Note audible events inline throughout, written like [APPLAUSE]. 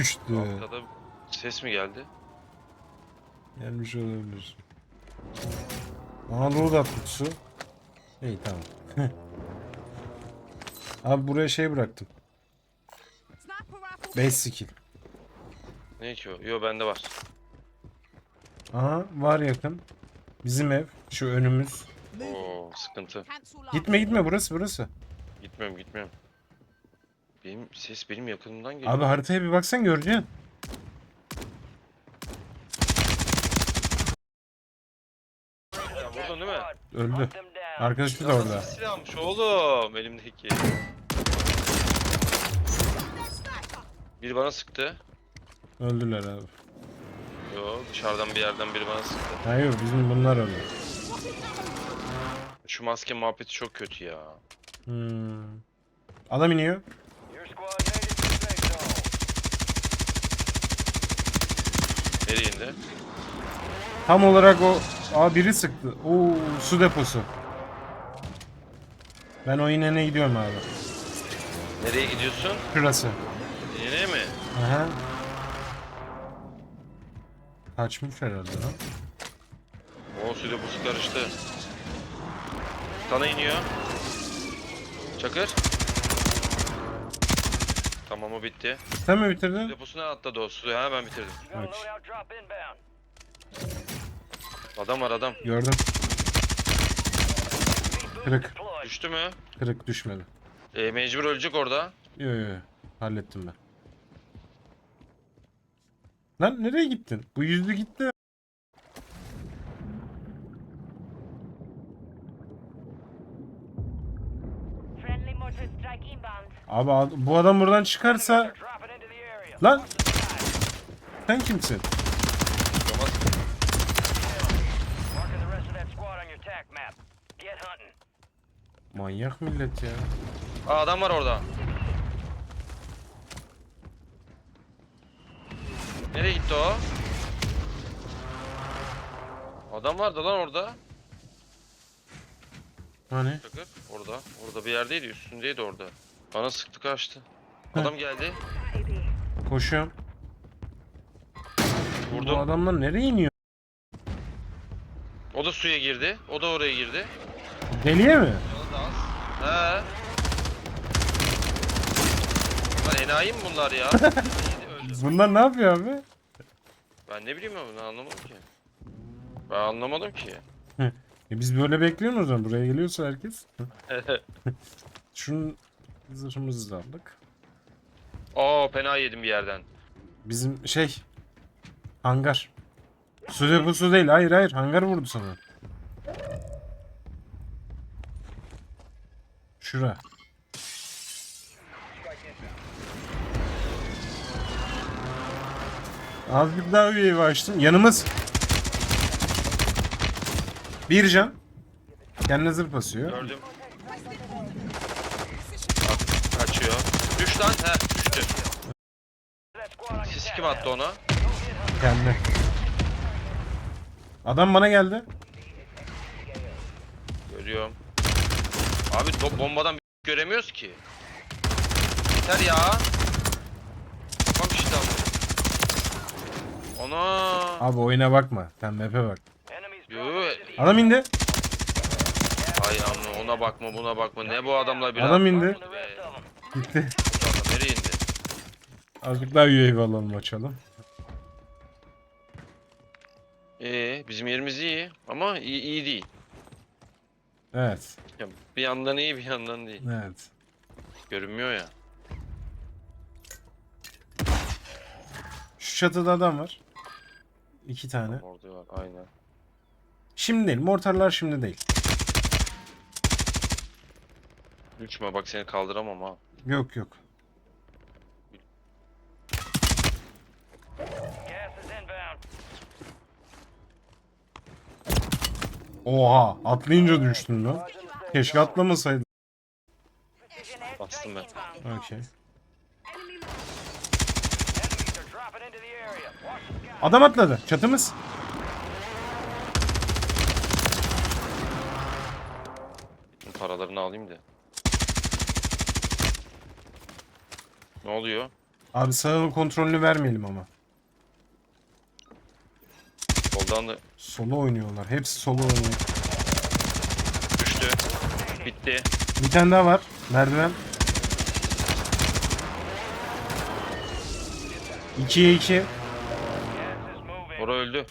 Düştü. Arkada ses mi geldi? Gelmiş olabilir. Aha loadout kutusu. İyi tamam. [LAUGHS] Abi buraya şey bıraktım. Sniper rifle. 5 skill. Ne ki o? Yo bende var. Aha var yakın. Bizim ev. Şu önümüz. Oo sıkıntı. Gitme gitme burası burası. Gitmiyorum gitmiyorum. Benim ses benim yakınımdan geliyor. Abi haritaya bir baksan göreceksin. Ya vurdun değil mi? Öldü. Arkadaşı da orada. Nasıl silahmış oğlum elimdeki. Biri bana sıktı. Öldüler abi. Yo dışarıdan bir yerden biri bana sıktı. Hayır bizim bunlar öldü. Şu maske muhabbeti çok kötü ya. Hmm. Adam iniyor. Nereye indi? Tam olarak o... Aa biri sıktı. Oo su deposu. Ben o inene gidiyorum abi. Nereye gidiyorsun? Şurası. Yine mi? Aha. Kaçmış herhalde lan. O su deposu karıştı. Sana iniyor. Çakır. Tamam o bitti. Sen mi bitirdin? deposuna atladı o su. Ha ben bitirdim. Bak. Adam var adam. Gördüm. Kırık. Düştü mü? Kırık düşmedi. E, mecbur ölecek orada. Yo yo yo. Hallettim ben. Lan nereye gittin? Bu yüzlü gitti. Friendly mortar strike inbound. Abi ad- bu adam buradan çıkarsa... Lan! Sen kimsin? Manyak millet ya. Aa adam var orada. Nereye gitti o? Adam vardı lan orada. Hani? Çakır. Orada. Orada bir yerdeydi. Üstündeydi orada. Bana sıktı kaçtı. Adam geldi. Koşuyorum. Bu Vurdum. adamlar nereye iniyor? O da suya girdi. O da oraya girdi. Deliye mi? He. Lan enayi mi bunlar ya? [LAUGHS] Öldü. Bunlar ne yapıyor abi? ben ne bileyim ben anlamadım ki. Ben anlamadım ki. E biz böyle bekliyoruz o zaman. Buraya geliyorsa herkes. [LAUGHS] Şunun zırhımızı da aldık. Aa fena yedim bir yerden. Bizim şey... Hangar. Su deposu değil. Hayır hayır. Hangar vurdu sana. Şura. Azıcık daha üyeyi açtım. Yanımız. Bir can. Kendine zırh basıyor. Gördüm. Bak, kaçıyor. Düş lan. He düştü. Sis kim attı ona? Kendi. Adam bana geldi. Görüyorum. Abi bo- bombadan bir göremiyoruz ki. Yeter ya. Bak işte ama. Ana. Abi oyuna bakma. Sen map'e bak. Yo, Adam indi. Ay amına ona bakma buna bakma. Ne bu adamlar bir Adam indi. Gitti. Nereye indi? Azıcık daha UAV alalım açalım. Ee, bizim yerimiz iyi ama iyi, iyi değil. Evet. Ya, bir yandan iyi bir yandan değil. Evet. Görünmüyor ya. Şu çatıda adam var. İki tane. Orada var aynen. Şimdi değil. Mortarlar şimdi değil. Uçma bak seni kaldıramam ha. Yok yok. Oha atlayınca düştüm lan. Keşke atlamasaydım. Bastım ben. Okey. Adam atladı. Çatımız. Paralarını alayım da. Ne oluyor? Abi sağ kontrolünü vermeyelim ama. Soldan da Solo oynuyorlar. Hepsi solo oynuyor. düştü. Bitti. Bir tane daha var. Merdiven. 2'ye 2. Gas is moving. Bora öldü.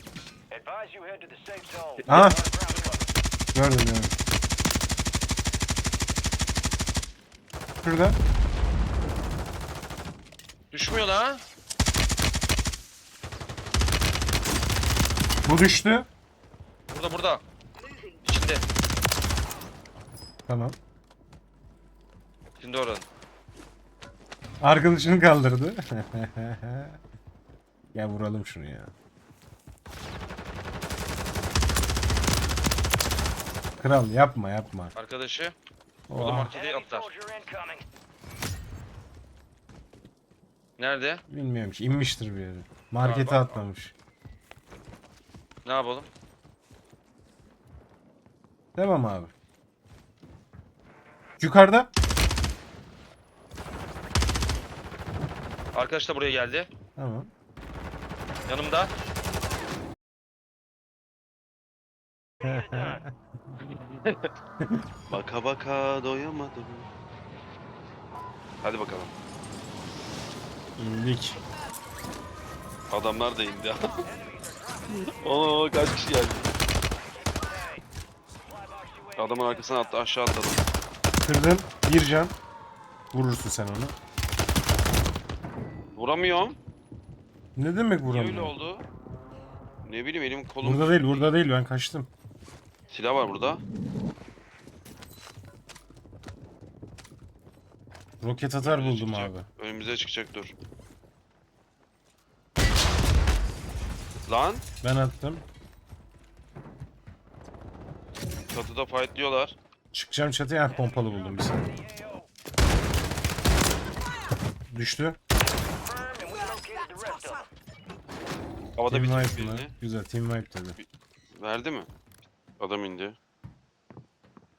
Ah. Level. Gördüm gördüm. Şurada. Düşmüyor la. Bu düştü. Burada burada. İçinde. Tamam. Şimdi oranın. Arkadaşını kaldırdı. [LAUGHS] Gel vuralım şunu ya. Kral yapma yapma. Arkadaşı. Oha. markete Enemy atlar. Nerede? Bilmiyorum ki inmiştir bir yere. Markete atlamış. Ne yapalım? Tamam abi. Yukarıda. Arkadaş da buraya geldi. Tamam. Yanımda. [LAUGHS] Baka baka doyamadım. Hadi bakalım. İndik. Adamlar da indi. [LAUGHS] Oo kaç kişi geldi. Adamın arkasına attı aşağı atladım. Kırdın. Bir can. Vurursun sen onu. Vuramıyorum. Ne demek Niye öyle vuramıyor? oldu? Ne bileyim elim kolum. Burada değil burada değil ben kaçtım. Silah var burada. Roket atar Önümüze buldum çıkacak. abi. Önümüze çıkacak dur. Lan Ben attım. çatıda fightlıyorlar. Çıkacağım çatıya ah, pompalı buldum bir saniye. Düştü. And we located the rest of them. Havada Team wipe mı? birini. Güzel team wipe dedi. Verdi mi? Adam indi.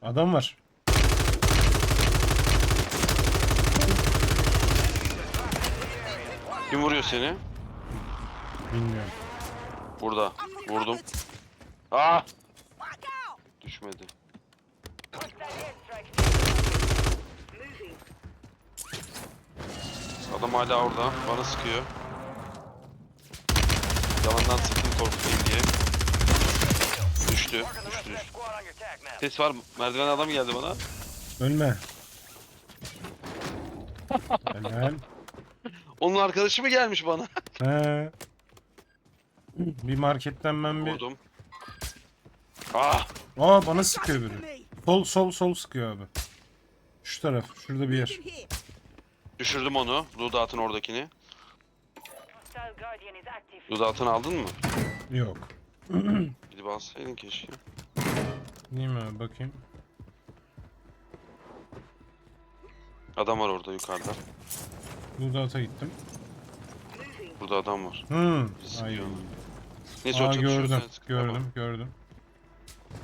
Adam var. Kim vuruyor seni? Bilmiyorum. Burada. Vurdum. Ah! Düşmedi. Adam hala orada. Bana sıkıyor. Yalandan sıktım korkutayım diye. Düştü. Düştü düştü. Ses var. Merdiven adam geldi bana. Ölme. [LAUGHS] Helal. Onun arkadaşı mı gelmiş bana? He. Bir marketten ben bir... Vurdum. Ah! Aa bana sıkıyor biri. Sol sol sol sıkıyor abi. Şu taraf. Şurada bir yer. Düşürdüm onu. Ludat'ın oradakini. Ludat'ını aldın mı? Yok. [CLEARS THROAT] Gidip alsaydın keşke. Değil mi abi bakayım. Adam var orada yukarıda. Ludat'a gittim. Burada adam var. Hmm. Ay. Neyse o Aa çatışıyor, gördüm. sen sıkma bana. Gördüm gördüm.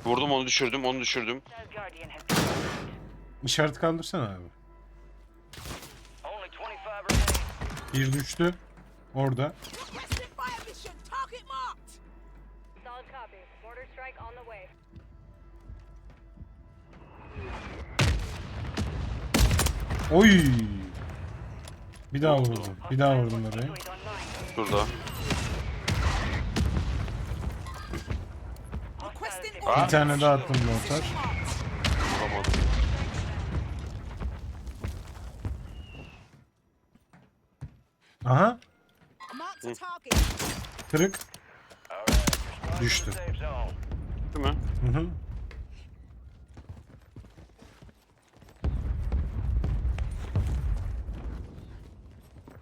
Vurdum onu düşürdüm onu düşürdüm. Hostile Guardian has been destroyed. İşaret kaldırsana abi. Only 25 remaining. Bir düştü. Orada. Requesting fire mission. Target marked. Solid copy. Mortar strike on the way. Oy. Bir daha vurdum. Bir daha vurdum online. Şurada. Requesting Bir tane daha attım mortar. Vuramadım. Aha. Kırık. Düştü. Değil mi? Hı hı.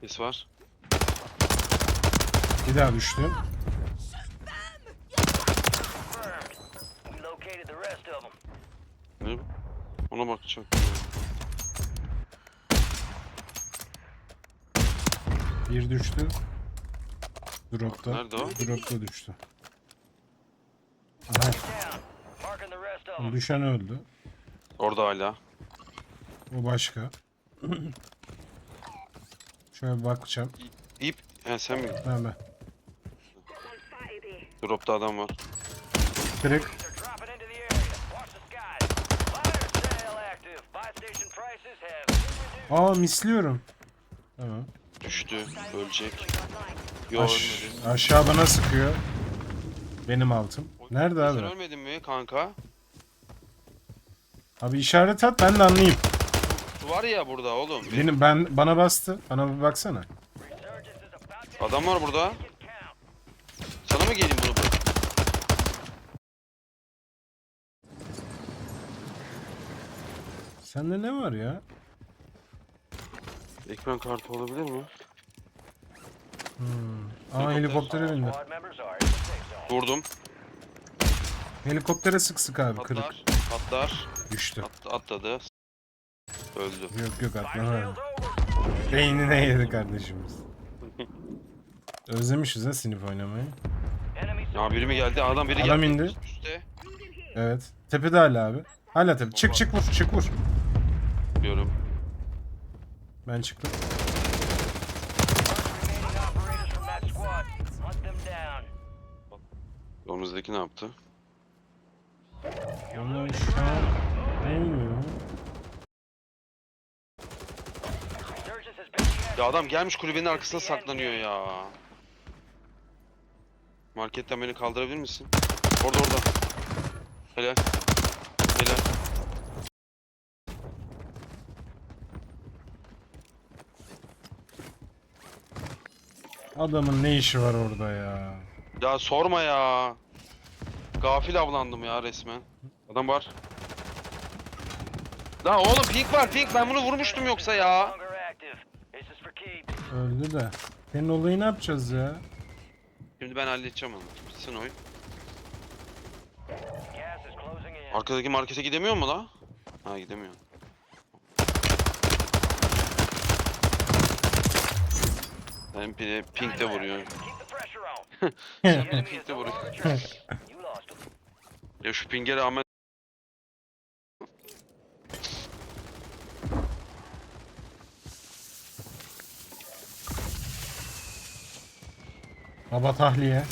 Ses var. Bir daha düştü. Confirmed. We located the rest of them. Ne? Ona bakacağım. Bir düştü. Dropta. Nerede o? Dropta düştü. Aha. Düşen öldü. Orada hala. O başka. Şöyle bakacağım. İp. He sen mi? Ben ben. Dropta adam var. Kırık. Aa misliyorum. Tamam. Düştü. Ölecek. Yo Aş- ölmedi. aşağı bana sıkıyor. Benim altım. Nerede Sen abi? ölmedin mi kanka? Abi işaret at ben de anlayayım. Su var ya burada oğlum. Benim ben bana bastı. Bana bir baksana. Adam var burada. Sana mı geleyim bunu bırak? Sende ne var ya? Ekran kartı olabilir mi? Aa helikoptere bindi. Vurdum. Helikoptere sık sık abi kırık. Atlar. Atlar. Düştü. At, atladı. Öldü. Yok yok atlama. Beynine yedi kardeşimiz. Özlemişiz ha sinif oynamayı. Ya biri mi geldi? Adam biri Adam geldi. indi. Üste. Evet. Tepede hala abi. Hala tepe. Çık çık vur çık vur. Down. Önümüzdeki ne yaptı? Onlar şu an ne bilmiyorum. Ya adam gelmiş kulübenin arkasına saklanıyor ya. Marketten beni kaldırabilir misin? Orada orada. Helal. Helal. Adamın ne işi var orada ya? Ya sorma ya. Gafil avlandım ya resmen. Adam var. Lan oğlum pink var pink ben bunu vurmuştum yoksa ya. Öldü de. Senin olayı ne yapacağız ya? Şimdi ben halledeceğim onu. Bitsin oyun. Arkadaki markete gidemiyor mu la? Ha gidemiyor. Benim pine pink de vuruyor. Sen pink de vuruyor. Ya şu pinge rağmen Baba tahliye.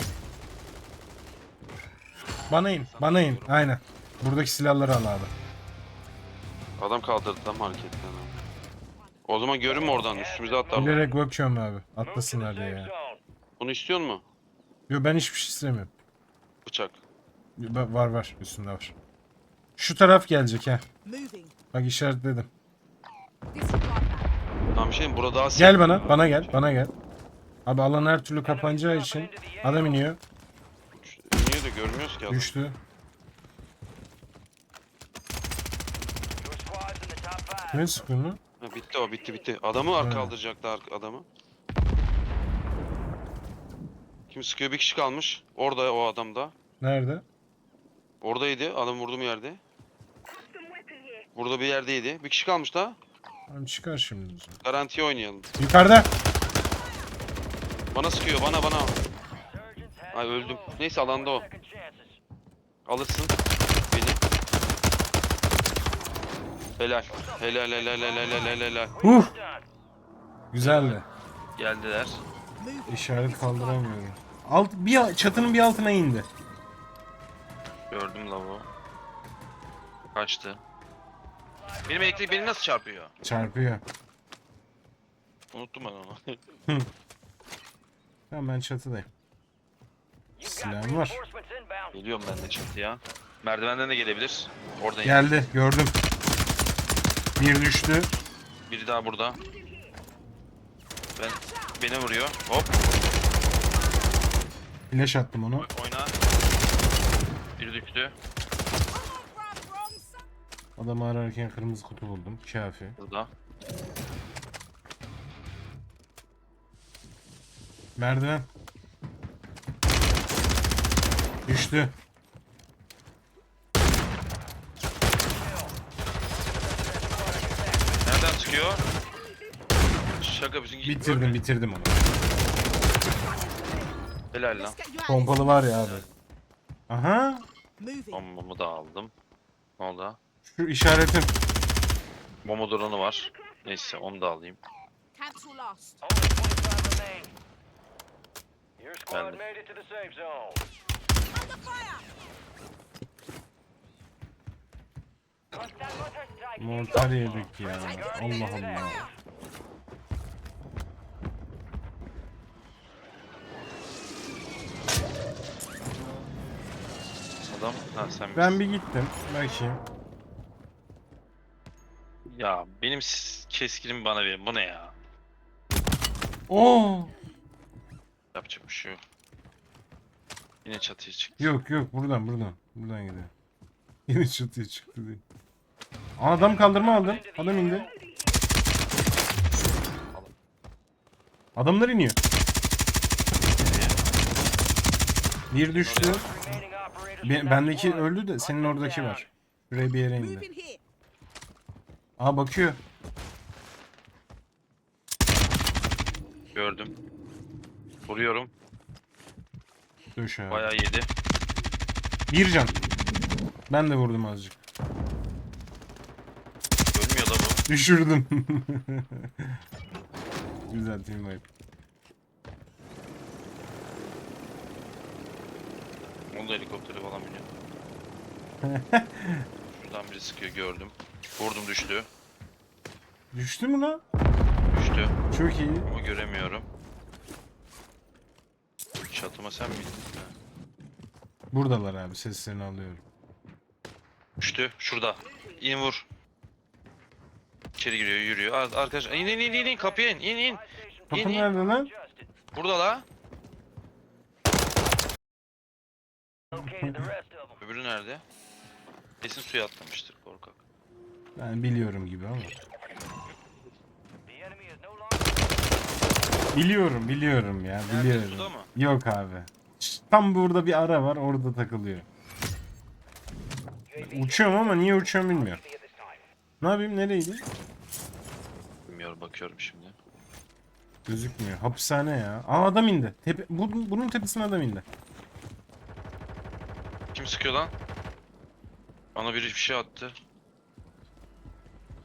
Bana in. Bana in. Aynen. Buradaki silahları al abi. adam kaldırdı lan marketten. O zaman görünme oradan üstümüze atlarlar. Bilerek bakıyorum abi. Atlasınlar diye ya. Bunu istiyor mu? Yo ben hiçbir şey istemiyorum. Bıçak. Ba- Var var. Üstünde var. Şu taraf gelecek ha. Moving. Bak işaretledim. Disregard that. Tamam bir şey mi? Burada daha Gel bana. Bana gel. Bana gel. Abi alan her türlü kapanacağı için adam iniyor. Niye de görmüyoruz ki adam. Düştü. Ne sıkıyor mu? Ha, bitti o bitti bitti. Adamı ar Ha. kaldıracaklar ar- adamı. Kim sıkıyor? Bir kişi kalmış. Orada o adam da. Nerede? Oradaydı. Adam vurduğum yerde. Burada bir yerdeydi. Bir kişi kalmış da. Abi çıkar şimdi. o zaman. Garantiye oynayalım. Yukarıda. Bana sıkıyor. Bana bana. Ay öldüm. Neyse alanda o. Alırsın beni. Helal. Helal helal helal helal helal. Huh. Güzeldi. Geldiler. İşaret kaldıramıyorum. Alt bir çatının bir altına indi. Gördüm lavu. Kaçtı. Benim elektrik beni nasıl çarpıyor? Çarpıyor. Unuttum ben onu. [LAUGHS] Tamam ben çatıdayım. Silahım var. Geliyorum ben de çatıya. Merdivenden de gelebilir. Oradayım. Geldi gördüm. Bir düştü. Biri daha burada. Ben beni vuruyor. Hop Flash attım onu. oyna. Biri düştü. Adamı ararken kırmızı kutu buldum. Kafi. Burada. Merdiven. Düştü. Çıkıyor? Şaka bizimki. Bitirdim bitirdim onu. Helal lan. Pompalı var ya abi. Aha. Bombamı da aldım. Ne oldu? Şu işaretim. Bomba drone'u var. Neyse onu da alayım. Cancel last. Mortar yedik ya. Allah Allah. Adam ha sen Ben bir gittim. Bakayım. Ya benim s- keskinim bana verin. Bu ne ya? Oo. Yapacak bir şey yok. Yine çatıya çıktı. Yok yok buradan buradan. Buradan gidiyor. [LAUGHS] Yine çatıya çıktı diye. Adam kaldırma aldım. Adam indi. Adamlar iniyor. Bir düştü. Be- bendeki öldü de senin oradaki var. Şuraya bir yere indi. Aa bakıyor. Gördüm. Vuruyorum. Döş abi. Bayağı yedi. Bir can. Ben de vurdum azıcık. Ölmüyor da bu. [LAUGHS] Düşürdüm. [LAUGHS] Güzel team wipe. Onu da helikopteri falan biniyor. [LAUGHS] Şuradan biri sıkıyor gördüm. Vurdum düştü. Düştü mü lan? Düştü. Çok iyi. Ama göremiyorum. Çatıma sen mi gittin? Buradalar abi seslerini alıyorum. Düştü. Şurada. İn vur. İçeri giriyor yürüyor. Ar- Arkadaş in in in in in kapıya in in in. Kapı İn, in. nerede lan? Burada la. Öbürü nerede? Kesin suya atlamıştır korkak. Ben biliyorum gibi ama. Biliyorum biliyorum ya Nerede, biliyorum. suda mı? Yok abi. Tam burada bir ara var orada takılıyor. Uçuyorum ama niye uçuyorum bilmiyorum. Ne yapayım nereydi? Bakıyorum şimdi. Gözükmüyor. Hapishane ya. Aa adam indi. Tepe, bu, bunun tepesine adam indi. Kim sıkıyor lan? Bana biri bir şey attı.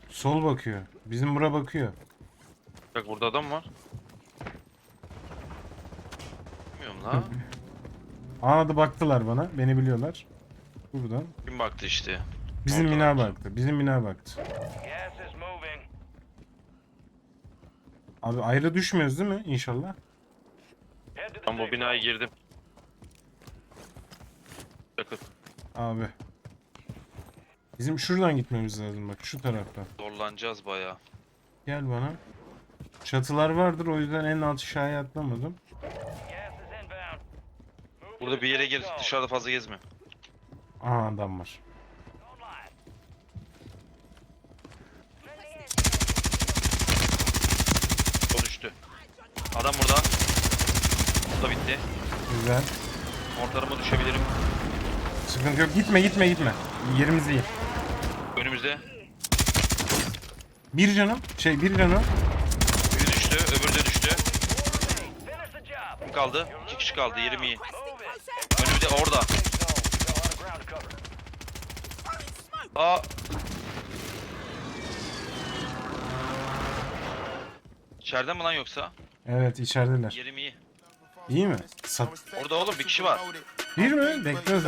Sol bakıyor. Bizim bura bakıyor. Bak burada adam var. Bilmiyorum la. Aa da baktılar bana. Beni biliyorlar. Buradan. Kim baktı işte. Bizim Oradalar. bina baktı. Bizim bina baktı. Abi ayrı düşmüyoruz değil mi? İnşallah. Ben bu binaya girdim. Bakın Abi. Bizim şuradan gitmemiz lazım bak şu taraftan. zorlanacağız bayağı. Gel bana. Çatılar vardır o yüzden en alt aşağıya atlamadım. Burada bir yere gir dışarıda fazla gezme. Aha adam var. Don't lie. O düştü. Adam burada. Bu da bitti. Güzel. Mortarıma düşebilirim. Sıkıntı yok. Gitme gitme gitme. Yerimiz iyi. Önümüzde. Bir canım. Şey bir canım. Biri düştü, öbürü de düştü. Kim kaldı? İki kişi kaldı, yerim iyi. Önümde orada. Aa. İçeride mi lan yoksa? Evet içerideler. Yerim iyi. İyi mi? Sat. Orada oğlum bir kişi var. Bir mi? Bekle o